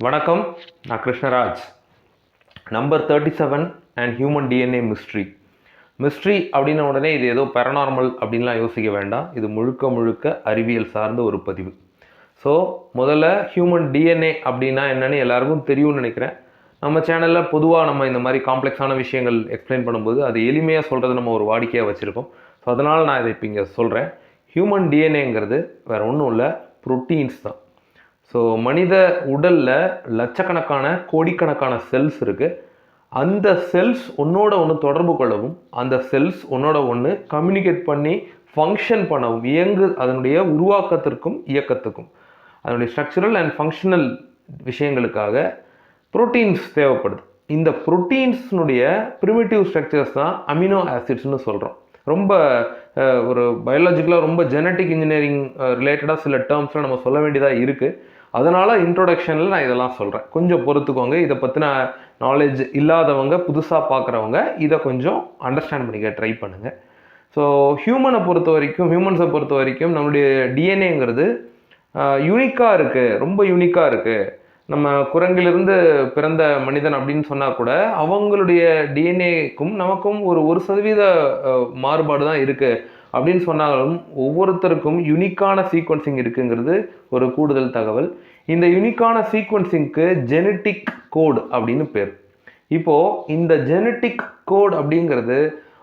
வணக்கம் நான் Krishnaraj. Number thirty seven and human DNA mystery mystery அப்படின்ன உடனே இது ஏதோ பெரநார்மல் அப்படின்லாம் யோசிக்க வேண்டாம். இது முழுக்க முழுக்க அறிவியல் சார்ந்த ஒரு பதிவு. ஸோ முதல்ல ஹியூமன் டிஎன்ஏ அப்படின்னா என்னன்னு எல்லாருக்கும் தெரியும்னு நினைக்கிறேன். நம்ம சேனலில் பொதுவாக நம்ம இந்த மாதிரி காம்ப்ளெக்ஸான விஷயங்கள் எக்ஸ்பிளைன் பண்ணும்போது அது எளிமையாக சொல்கிறது நம்ம ஒரு வாடிக்கையாக வச்சுருக்கோம் ஸோ அதனால் நான் இதை இப்போ இங்கே சொல்கிறேன் ஹியூமன் டிஎன்ஏங்கிறது வேறு ஒன்றும் இல்லை ப்ரோட்டீன்ஸ் தான். ஸோ மனித உடலில் லட்சக்கணக்கான கோடிக்கணக்கான செல்ஸ் இருக்குது அந்த செல்ஸ் ஒன்றோட ஒன்று தொடர்பு கொள்ளவும் அந்த செல்ஸ் ஒன்றோட ஒன்று கம்யூனிகேட் பண்ணி ஃபங்க்ஷன் பண்ணவும் இயங்கு அதனுடைய உருவாக்கத்திற்கும் இயக்கத்துக்கும். அதனுடைய ஸ்ட்ரக்சரல் அண்ட் ஃபங்க்ஷனல் விஷயங்களுக்காக புரோட்டீன்ஸ் தேவைப்படுது. இந்த புரோட்டீன்ஸ்னுடைய ப்ரிமிட்டிவ் ஸ்ட்ரக்சர்ஸ் தான் அமினோ ஆசிட்ஸ்னு சொல்கிறோம் ரொம்ப ஒரு பயாலஜிக்கலாக ரொம்ப ஜெனட்டிக் இன்ஜினியரிங் ரிலேட்டடாக சில டேர்ம்ஸ்லாம் நம்ம சொல்ல வேண்டியதாக இருக்குது அதனால் இன்ட்ரொடக்ஷனில் நான் இதெல்லாம் சொல்கிறேன் கொஞ்சம் பொறுத்துக்கோங்க. இதை பற்றின நாலேஜ் இல்லாதவங்க புதுசாக பார்க்குறவங்க இதை கொஞ்சம் அண்டர்ஸ்டாண்ட் பண்ணிக்க ட்ரை பண்ணுங்கள் ஸோ ஹியூமனை பொறுத்த வரைக்கும் ஹியூமன்ஸை பொறுத்த வரைக்கும் நம்மளுடைய டிஎன்ஏங்கிறது யூனிக்காக இருக்குது ரொம்ப யூனிக்காக இருக்குது நம்ம குரங்கிலிருந்து பிறந்த மனிதன் அப்படின்னு சொன்னால் கூட அவங்களுடைய டிஎன்ஏக்கும் நமக்கும் ஒரு ஒரு சதவீத மாறுபாடு தான் இருக்குது அப்படின்னு சொன்னாலும் ஒவ்வொருத்தருக்கும் யுனிக்கான சீக்வன்சிங் இருக்குங்கிறது ஒரு கூடுதல் தகவல். இந்த யுனிக்கான சீக்வன்சிங்க்கு ஜெனட்டிக் கோட் அப்படின்னு பேர். இப்போது இந்த ஜெனட்டிக் கோட் அப்படிங்கிறது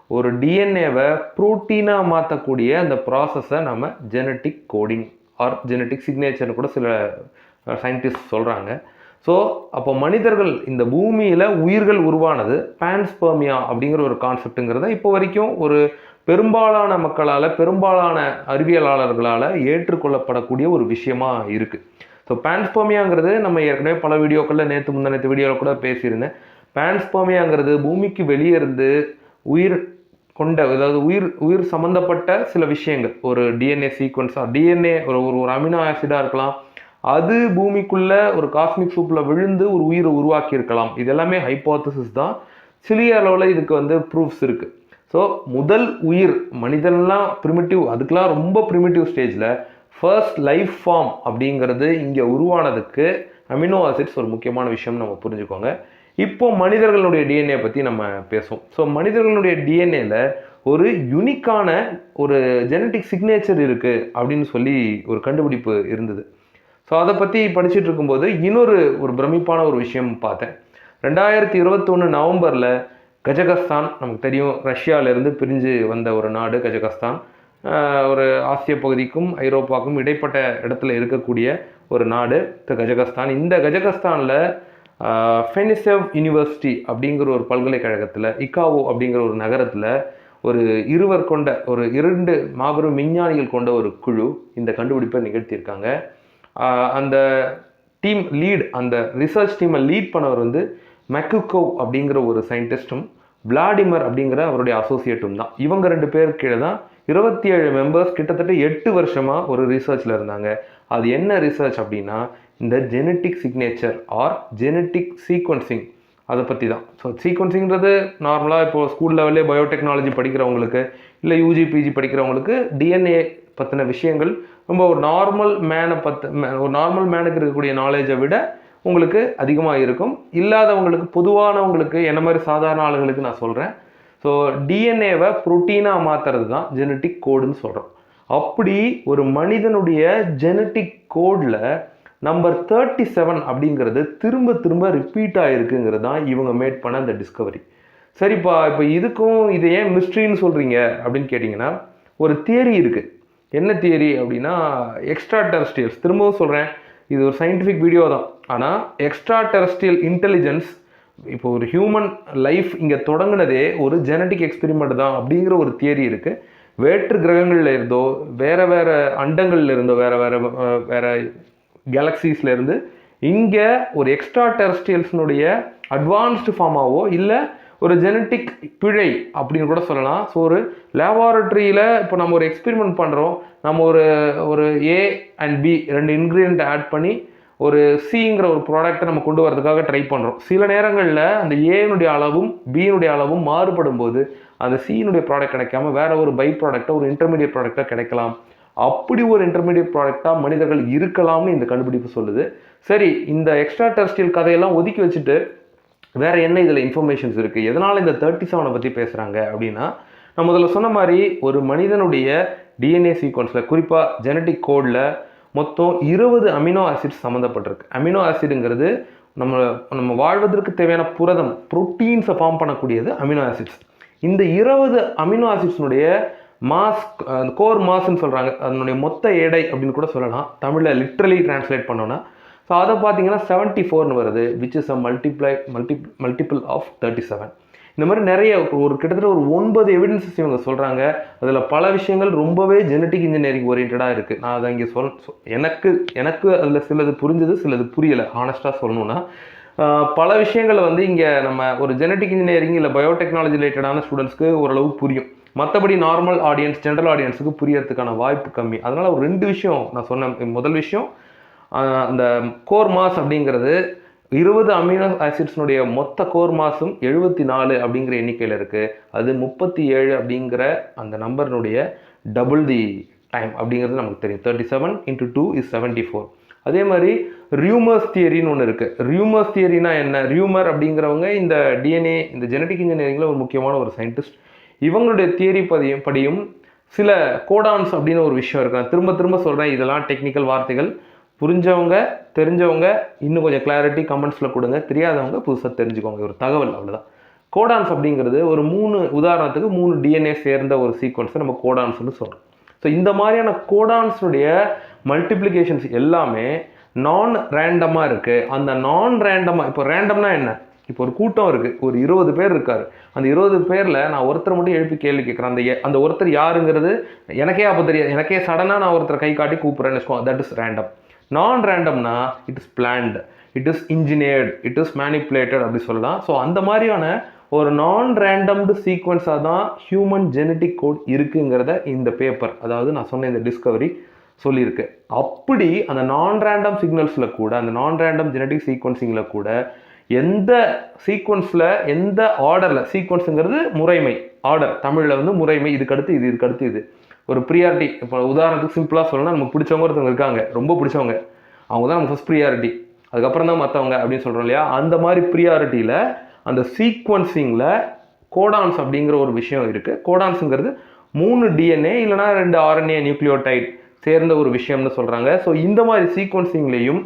ஒரு டிஎன்ஏவை ப்ரோட்டீனாக மாற்றக்கூடிய அந்த ப்ராசஸை நம்ம ஜெனட்டிக் கோடிங் ஆர் ஜெனட்டிக் சிக்னேச்சர்னு கூட சில சயின்டிஸ்ட் சொல்கிறாங்க ஸோ அப்போ மனிதர்கள் இந்த பூமியில் உயிர்கள் உருவானது பேன்ஸ்பர்மியா அப்படிங்கிற ஒரு கான்செப்ட்டுங்கிறத இப்போ வரைக்கும் ஒரு பெரும்பாலான மக்களால் பெரும்பாலான அறிவியலாளர்களால் ஏற்றுக்கொள்ளப்படக்கூடிய ஒரு விஷயமா இருக்குது ஸோ பேன்ஸ்போமியாங்கிறது நம்ம ஏற்கனவே பல வீடியோக்களில் நேற்று முந்தினத்து வீடியோவில் கூட பேசியிருந்தேன். பேன்ஸ்போமியாங்கிறது பூமிக்கு வெளியே இருந்து உயிர் கொண்ட அதாவது உயிர் உயிர் சம்மந்தப்பட்ட சில விஷயங்கள். ஒரு டிஎன்ஏ சீக்வன்ஸாக டிஎன்ஏ ஒரு ஒரு ஒரு அமினோ ஆசிடாக இருக்கலாம். அது பூமிக்குள்ளே ஒரு காஸ்மிக் சூப்பில் விழுந்து ஒரு உயிரை உருவாக்கி இருக்கலாம் இது எல்லாமே ஹைப்போத்தசிஸ் தான். சிறிய அளவில் இதுக்கு வந்து ப்ரூஃப்ஸ் இருக்குது ஸோ முதல் உயிர் மனிதன்லாம் ப்ரிமிட்டிவ் அதுக்கெலாம் ரொம்ப ப்ரிமிட்டிவ் ஸ்டேஜில் ஃபர்ஸ்ட் லைஃப் ஃபார்ம் அப்படிங்கிறது இங்கே உருவானதுக்கு அமினோ ஆசிட்ஸ் ஒரு முக்கியமான விஷயம் நம்ம புரிஞ்சுக்கோங்க. இப்போ மனிதர்களுடைய டிஎன்ஏ பற்றி நம்ம பேசுவோம். ஸோ மனிதர்களுடைய டிஎன்ஏல ஒரு யுனிக்கான ஒரு ஜெனட்டிக் சிக்னேச்சர் இருக்குது அப்படின்னு சொல்லி ஒரு கண்டுபிடிப்பு இருந்தது. ஸோ அதை பற்றி படிச்சுட்டு இருக்கும்போது இன்னொரு ஒரு பிரமிப்பான ஒரு விஷயம் பார்த்தேன். ரெண்டாயிரத்தி இருபத்தொன்று நவம்பரில் கஜகஸ்தான் நமக்கு தெரியும் ரஷ்யாவிலேருந்து பிரிஞ்சு வந்த ஒரு நாடு கஜகஸ்தான். ஒரு ஆசிய பகுதிக்கும் ஐரோப்பாவுக்கும் இடைப்பட்ட இடத்துல இருக்கக்கூடிய ஒரு நாடு இந்த கஜகஸ்தான். இந்த கஜகஸ்தானில் ஃபெனிசெவ் யூனிவர்சிட்டி அப்படிங்கிற ஒரு பல்கலைக்கழகத்தில் இக்காவோ அப்படிங்கிற ஒரு நகரத்தில் ஒரு இருவர் கொண்ட ஒரு இரண்டு மாபெரும் விஞ்ஞானிகள் கொண்ட ஒரு குழு இந்த கண்டுபிடிப்பை நிகழ்த்தியிருக்காங்க. அந்த டீம் லீட் அந்த ரிசர்ச் டீமை லீட் பண்ணவர் வந்து மெக்குகோவ் அப்படிங்கிற ஒரு சயின்டிஸ்ட்டும் விளாடிமர் அப்படிங்கிற அவருடைய அசோசியேட்டும் தான். இவங்க ரெண்டு பேர் கீழே தான் இருபத்தி ஏழு மெம்பர்ஸ் கிட்டத்தட்ட எட்டு வருஷமாக ஒரு ரிசர்ச்சில் இருந்தாங்க. அது என்ன ரிசர்ச் அப்படின்னா இந்த genetic signature or genetic sequencing அதை பற்றி தான். ஸோ சீக்வன்சிங்கிறது நார்மலாக இப்போ ஸ்கூல் லெவல்லே பயோடெக்னாலஜி படிக்கிறவங்களுக்கு இல்லை யூஜி பிஜி படிக்கிறவங்களுக்கு டிஎன்ஏ பற்றின விஷயங்கள் ரொம்ப ஒரு நார்மல் மேனை பற்ற ஒரு நார்மல் மேனுக்கு இருக்கக்கூடிய நாலேஜை விட உங்களுக்கு அதிகமாக இருக்கும். இல்லாதவங்களுக்கு பொதுவானவங்களுக்கு என்ன மாதிரி சாதாரண ஆளுங்களுக்கு நான் சொல்கிறேன் ஸோ டிஎன்ஏவை ப்ரோட்டீனாக மாற்றுறது தான் ஜெனட்டிக் கோடுன்னு சொல்கிறோம் அப்படி ஒரு மனிதனுடைய ஜெனட்டிக் கோடில் நம்பர் தேர்ட்டி செவன் அப்படிங்கிறது திரும்ப திரும்ப ரிப்பீட் ஆகிருக்குங்கிறது தான் இவங்க மேட் பண்ண அந்த டிஸ்கவரி சரிப்பா இப்போ இதுக்கும் இது ஏன் மிஸ்ட்ரின்னு சொல்கிறீங்க அப்படின்னு கேட்டிங்கன்னா ஒரு தியரி இருக்குது என்ன தியரி அப்படின்னா எக்ஸ்ட்ரா டெரஸ்டியல்ஸ் திரும்பவும் சொல்கிறேன் இது ஒரு சயின்டிஃபிக் வீடியோ தான். ஆனால் எக்ஸ்ட்ரா டெரஸ்டியல் இன்டெலிஜென்ஸ் இப்போ ஒரு ஹியூமன் லைஃப் இங்கே தொடங்கினதே ஒரு ஜெனட்டிக் எக்ஸ்பெரிமெண்ட் தான் அப்படிங்கிற ஒரு தியரி இருக்குது வேற்று கிரகங்களில் இருந்தோ வேறு வேறு அண்டங்களில் இருந்தோ வேறு வேறு வேறு வேற இங்கே ஒரு எக்ஸ்ட்ரா டெரஸ்டியல்ஸ்னுடைய அட்வான்ஸ்டு ஃபார்மாவோ இல்லை ஒரு ஜெனட்டிக் பிழை அப்படின்னு கூட சொல்லலாம். ஸோ ஒரு லேபார்ட்ரியில் இப்போ நம்ம ஒரு எக்ஸ்பெரிமெண்ட் பண்ணுறோம் நம்ம ஒரு ஒரு ஏ அண்ட் பி ரெண்டு இன்க்ரீடியண்ட் ஆட் பண்ணி ஒரு சிங்கிற ஒரு ப்ராடக்ட்டை நம்ம கொண்டு வரதுக்காக ட்ரை பண்ணுறோம் சில நேரங்களில் அந்த ஏனுடைய அளவும் பியினுடைய அளவும் மாறுபடும் போது அந்த சியினுடைய ப்ராடக்ட் கிடைக்காம வேற ஒரு பை ப்ராடக்டாக ஒரு இன்டர்மீடியட் ப்ராடக்டாக கிடைக்கலாம். அப்படி ஒரு இன்டர்மீடியட் ப்ராடக்டாக மனிதர்கள் இருக்கலாம்னு இந்த கண்டுபிடிப்பு சொல்லுது. சரி இந்த எக்ஸ்ட்ரா டெரஸ்டியல் கதையெல்லாம் ஒதுக்கி வச்சுட்டு வேற என்ன இதில் இன்ஃபர்மேஷன்ஸ் இருக்குது எதனால் இந்த தேர்ட்டி செவனை பற்றி பேசுகிறாங்க அப்படின்னா நான் முதல்ல சொன்ன மாதிரி ஒரு மனிதனுடைய டிஎன்ஏ சீக்வன்ஸில் குறிப்பாக ஜெனட்டிக் கோடில் மொத்தம் இருபது அமினோ ஆசிட்ஸ் சம்மந்தப்பட்டிருக்கு. அமினோ ஆசிடுங்கிறது நம்ம நம்ம வாழ்வதற்கு தேவையான புரதம் ப்ரோட்டீன்ஸை ஃபார்ம் பண்ணக்கூடியது அமினோ ஆசிட்ஸ் இந்த இருபது அமினோ ஆசிட்ஸினுடைய மாஸ் கோர் மாஸ்ன்னு சொல்கிறாங்க அதனுடைய மொத்த எடை அப்படின்னு கூட சொல்லலாம். தமிழில் லிட்ரலி டிரான்ஸ்லேட் பண்ணோன்னா ஸோ அதை பார்த்தீங்கன்னா செவன்ட்டி ஃபோர்னு வருது which is a multiply multi multiple of thirty seven இந்த மாதிரி நிறைய ஒரு கிட்டத்தட்ட ஒரு ஒன்பது எவிடன்சஸ் இவங்க சொல்கிறாங்க அதில் பல விஷயங்கள் ரொம்பவே ஜெனட்டிக் இன்ஜினியரிங் ஓரியன்டாக இருக்குது நான் அதை இங்கே சொல் எனக்கு எனக்கு அதில் சிலது புரிஞ்சது சிலது புரியலை. ஹானஸ்ட்டாக சொல்லணும்னா பல விஷயங்களை வந்து இங்கே நம்ம ஒரு ஜெனட்டிக் இன்ஜினியரிங் இல்லை பயோடெக்னாலஜி ரிலேட்டடான ஸ்டூடெண்ட்ஸ்க்கு ஓரளவு புரியும். மற்றபடி நார்மல் ஆடியன்ஸ் ஜென்ரல் ஆடியன்ஸுக்கு புரியறதுக்கான வாய்ப்பு கம்மி. அதனால் ஒரு ரெண்டு விஷயம் நான் சொன்னேன் முதல் விஷயம் அந்த கோர் மாஸ் அப்படிங்கிறது இருபது அமினோ ஆசிட்ஸ்னுடைய மொத்த கோர் மாஸும் எழுபத்தி நாலு அப்படிங்கிற எண்ணிக்கையில் இருக்குது அது முப்பத்தி ஏழு அப்படிங்கிற அந்த நம்பர்னுடைய டபுள் தி டைம் அப்படிங்கிறது நமக்கு தெரியும். Thirty seven into two is seventy four அதே மாதிரி ரியூமர்ஸ் தியரின்னு ஒன்று இருக்குது ரியூமர்ஸ் தியரினா என்ன? ரியூமர் அப்படிங்கிறவங்க இந்த டிஎன்ஏ இந்த ஜெனட்டிக் இன்ஜினியரிங்கில் ஒரு முக்கியமான ஒரு சயின்டிஸ்ட் இவங்களுடைய தியரி பதியும் படியும் சில கோடான்ஸ் அப்படின்னு ஒரு விஷயம் இருக்கு. நான் திரும்ப திரும்ப சொல்கிறேன் இதெல்லாம் டெக்னிக்கல் வார்த்தைகள். புரிஞ்சவங்க தெரிஞ்சவங்க இன்னும் கொஞ்சம் கிளாரிட்டி கமெண்ட்ஸில் கொடுங்க. தெரியாதவங்க புதுசாக தெரிஞ்சுக்கோங்க. ஒரு தகவல் அவ்வளோதான் கோடான்ஸ் அப்படிங்கிறது ஒரு மூணு உதாரணத்துக்கு மூணு டிஎன்ஏ சேர்ந்த ஒரு சீக்வன்ஸை நம்ம கோடான்ஸ்னு சொல்கிறோம் ஸோ இந்த மாதிரியான கோடான்ஸுடைய மல்டிப்ளிகேஷன்ஸ் எல்லாமே நான் ரேண்டமாக இருக்குது அந்த நான் ரேண்டமாக இப்போ ரேண்டம்னா என்ன? இப்போ ஒரு கூட்டம் இருக்குது ஒரு இருபது பேர் இருக்கார். அந்த இருபது பேரில் நான் ஒருத்தர் மட்டும் எழுப்பி கேள்வி கேட்குறேன். அந்த அந்த ஒருத்தர் யாருங்கிறது எனக்கே அப்போ தெரியாது. எனக்கே சடனாக நான் ஒருத்தரை கை காட்டி கூப்பிட்றேன்னு வச்சுக்கோங்க தட் இஸ் ரேண்டம் நான் ரேண்டம்னா it is planned it is engineered it is manipulated அப்படி சொல்லலாம். ஸோ அந்த மாதிரியான ஒரு நான் ரேண்டம்டு சீக்வன்ஸாக தான் ஹியூமன் ஜெனட்டிக் கோட் இருக்குங்கிறத இந்த பேப்பர் அதாவது நான் சொன்ன இந்த டிஸ்கவரி சொல்லியிருக்கு. அப்படி அந்த நான் ரேண்டம் சிக்னல்ஸில் கூட அந்த நான் ரேண்டம் ஜெனட்டிக் சீக்வன்சிங்கில் கூட எந்த சீக்வன்ஸில் எந்த ஆர்டரில் சீக்வன்ஸுங்கிறது முறைமை ஆர்டர் தமிழில் வந்து முறைமை இதுக்கடுத்து இது இதுக்கடுத்து இது. ஒரு ப்ரியாரிட்டி இப்போ உதாரணத்துக்கு சிம்பிளாக சொல்லணும்னா நமக்கு பிடிச்சவங்க ஒருத்தவங்க இருக்காங்க. ரொம்ப பிடிச்சவங்க. அவங்க தான் நம்ம ஃபஸ்ட் ப்ரியாரிட்டி அதுக்கப்புறம் தான் மற்றவங்க அப்படின்னு சொல்கிறோம் இல்லையா? அந்த மாதிரி ப்ரியாரிட்டியில் அந்த சீக்வன்சிங்கில் கோடான்ஸ் அப்படிங்கிற ஒரு விஷயம் இருக்குது கோடான்ஸுங்கிறது மூணு டிஎன்ஏ இல்லைனா ரெண்டு ஆர்என்ஏ நியூக்ளியோடைட் சேர்ந்த ஒரு விஷயம்னு சொல்கிறாங்க ஸோ இந்த மாதிரி சீக்வன்சிங்லேயும்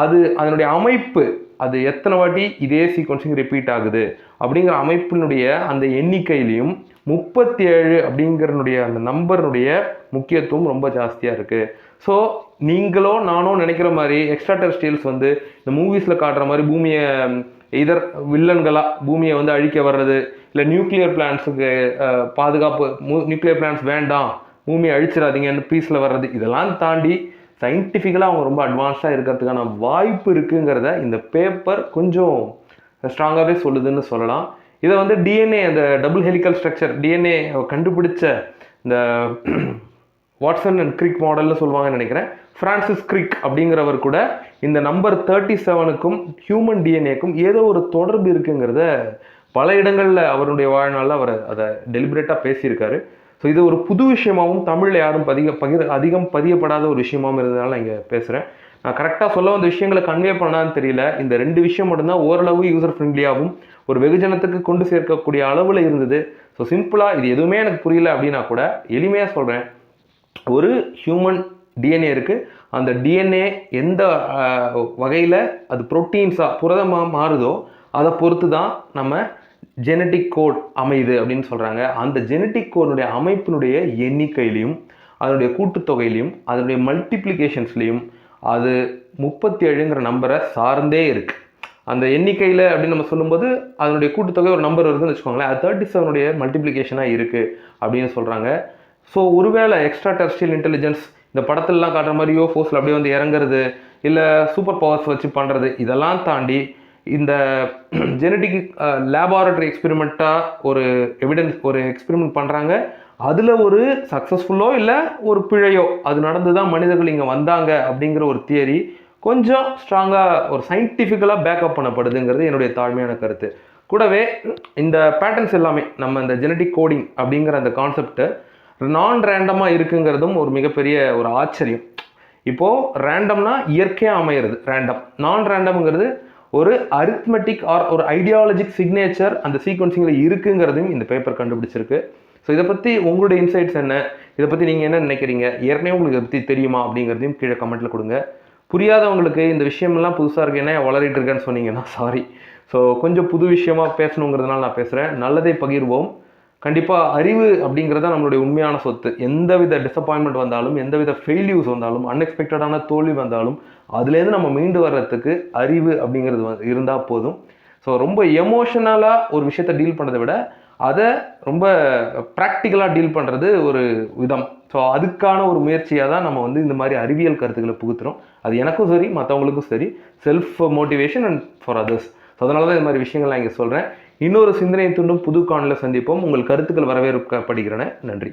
அது அதனுடைய அமைப்பு அது எத்தனை வாட்டி இதே சீக்வன்சிங் ரிப்பீட் ஆகுது? அப்படிங்கிற அமைப்பினுடைய அந்த எண்ணிக்கையிலையும் முப்பத்தி ஏழு அப்படிங்கிறனுடைய அந்த நம்பருடைய முக்கியத்துவம் ரொம்ப ஜாஸ்தியாக இருக்குது ஸோ நீங்களோ நானோ நினைக்கிற மாதிரி எக்ஸ்ட்ரா டெரஸ்டியல்ஸ் வந்து இந்த மூவிஸில் காட்டுற மாதிரி பூமியை இதர் வில்லன்களாக பூமியை வந்து அழிக்க வர்றது இல்லை நியூக்ளியர் பிளான்ஸுக்கு பாதுகாப்பு நியூக்ளியர் பிளான்ஸ் வேண்டாம் பூமியை அழிச்சிடாதீங்கன்னு பீஸில் வர்றது இதெல்லாம் தாண்டி சயின்டிஃபிக்கலாக அவங்க ரொம்ப அட்வான்ஸ்டாக இருக்கிறதுக்கான வாய்ப்பு இருக்குங்கிறத இந்த பேப்பர் கொஞ்சம் ஸ்ட்ராங்காகவே சொல்லுதுன்னு சொல்லலாம். இதை வந்து டிஎன்ஏ அந்த டபுள் ஹெலிக்கல் ஸ்ட்ரக்சர் டிஎன்ஏ கண்டுபிடிச்ச இந்த வாட்சன் அண்ட் கிரிக் மாடல்னு சொல்லுவாங்கன்னு நினைக்கிறேன். ஃப்ரான்சிஸ் கிரிக் அப்படிங்கிறவர் கூட இந்த நம்பர் தேர்ட்டி செவனுக்கும் ஹியூமன் டிஎன்ஏக்கும் ஏதோ ஒரு தொடர்பு இருக்குங்கிறத பல இடங்களில் அவருடைய வாழ்நாளில் அவர் அதை டெலிபரேட்டாக பேசியிருக்காரு. ஸோ இது ஒரு புது விஷயமாகவும் தமிழில் யாரும் பதிக பகிர் அதிகம் பதியப்படாத ஒரு விஷயமாகவும் இருந்ததுனால நான் இங்கே பேசுகிறேன் நான் கரெக்டாக சொல்ல வந்த விஷயங்களை கன்வே பண்ணான்னு தெரியல. இந்த ரெண்டு விஷயம் மட்டும்தான் ஓரளவு யூசர் ஃப்ரெண்ட்லியாகவும் ஒரு வெகுஜனத்துக்கு கொண்டு சேர்க்கக்கூடிய அளவில் இருந்தது. ஸோ சிம்பிளாக இது எதுவுமே எனக்கு புரியல அப்படின்னா கூட எளிமையாக சொல்கிறேன் ஒரு ஹியூமன் டிஎன்ஏ இருக்குது அந்த டிஎன்ஏ எந்த வகையில் அது ப்ரோட்டீன்ஸாக புரதமாக மாறுதோ அதை பொறுத்து தான் நம்ம ஜெனட்டிக் கோட் அமையுது அப்படின்னு சொல்கிறாங்க அந்த ஜெனட்டிக் கோடுடைய அமைப்பினுடைய எண்ணிக்கையிலையும் அதனுடைய கூட்டுத்தொகையிலையும் அதனுடைய மல்டிப்ளிகேஷன்ஸ்லையும் அது முப்பத்தி ஏழுங்கிற நம்பரை சார்ந்தே இருக்குது அந்த எண்ணிக்கையில் அப்படின்னு நம்ம சொல்லும்போது அதனுடைய கூட்டுத்தொகை ஒரு நம்பர் வருதுன்னு வச்சுக்கோங்களேன். அது தேர்ட்டி செவனுடைய மல்டிப்ளிகேஷனாக இருக்குது அப்படின்னு சொல்கிறாங்க ஸோ ஒருவேளை எக்ஸ்ட்ரா டெரஸ்ட்ரியல் இன்டெலிஜென்ஸ் இந்த படத்துலலாம் காட்டுற மாதிரி யூஎஃப்ஓஸில் அப்படியே வந்து இறங்குறது இல்லை சூப்பர் பவர்ஸ் வச்சு பண்ணுறது இதெல்லாம் தாண்டி இந்த ஜெனட்டிக் லேபாரட்டரி எக்ஸ்பெரிமெண்ட்டாக ஒரு எவிடன்ஸ் ஒரு எக்ஸ்பெரிமெண்ட் பண்ணுறாங்க அதில் ஒரு சக்ஸஸ்ஃபுல்லோ இல்லை ஒரு பிழையோ. அது நடந்து தான் மனிதர்கள் இங்கே வந்தாங்க அப்படிங்கிற ஒரு தியரி கொஞ்சம் ஸ்ட்ராங்காக ஒரு சயின்டிஃபிக்கலாக பேக்கப் பண்ணப்படுதுங்கிறது என்னுடைய தாழ்மையான கருத்து. கூடவே இந்த பேட்டர்ன்ஸ் எல்லாமே நம்ம இந்த ஜெனட்டிக் கோடிங் அப்படிங்கிற அந்த கான்செப்ட்டு நான் ரேண்டமாக இருக்குங்கிறதும் ஒரு மிகப்பெரிய ஒரு ஆச்சரியம். இப்போது ரேண்டம்னா இயற்கையாக அமையிறது ரேண்டம் நான் ரேண்டம்ங்கிறது ஒரு அரித்மெட்டிக் ஆர் ஒரு ஐடியாலஜிக் சிக்னேச்சர் அந்த சீக்வன்சிங்கில் இருக்குங்கிறதையும் இந்த பேப்பர் கண்டுபிடிச்சிருக்கு. ஸோ இதை பற்றி உங்களுடைய இன்சைட்ஸ் என்ன? இதை பற்றி நீங்கள் என்ன நினைக்கிறீங்க? ஏற்கனவே உங்களுக்கு இதை பற்றி தெரியுமா? அப்படிங்கிறதையும் கீழே கமெண்ட்டில் கொடுங்க. புரியாதவங்களுக்கு இந்த விஷயமெல்லாம் புதுசாக இருக்கு. என்ன வளரிட்டு இருக்கேன்னு சொன்னீங்கன்னா சாரி ஸோ கொஞ்சம் புது விஷயமாக பேசணுங்கிறதுனால நான் பேசுகிறேன் நல்லதை பகிர்வோம். கண்டிப்பாக அறிவு அப்படிங்கிறது தான் நம்மளுடைய உண்மையான சொத்து. எந்தவித டிசப்பாயின்மெண்ட் வந்தாலும் எந்தவித ஃபெயில்யூஸ் வந்தாலும் அன்எக்ஸ்பெக்டடான தோல்வி வந்தாலும் அதுலேருந்து நம்ம மீண்டு வர்றதுக்கு அறிவு அப்படிங்கிறது வந்து இருந்தால் போதும். ஸோ ரொம்ப எமோஷனலாக ஒரு விஷயத்தை டீல் பண்ணுறதை விட அதை ரொம்ப ப்ராக்டிக்கலாக டீல் பண்ணுறது ஒரு விதம். ஸோ அதுக்கான ஒரு முயற்சியாக தான் நம்ம வந்து இந்த மாதிரி அறிவியல் கருத்துக்களை புகுத்துறோம். அது எனக்கும் சரி மற்றவங்களுக்கும் சரி self motivation and for others so அதனால தான் இந்த மாதிரி விஷயங்கள் நான் இங்கே சொல்கிறேன் இன்னொரு சிந்தனை துண்டும் புது காணல சந்திப்போம். உங்கள் கருத்துக்கள் வரவேற்கப்படுகிறன நன்றி.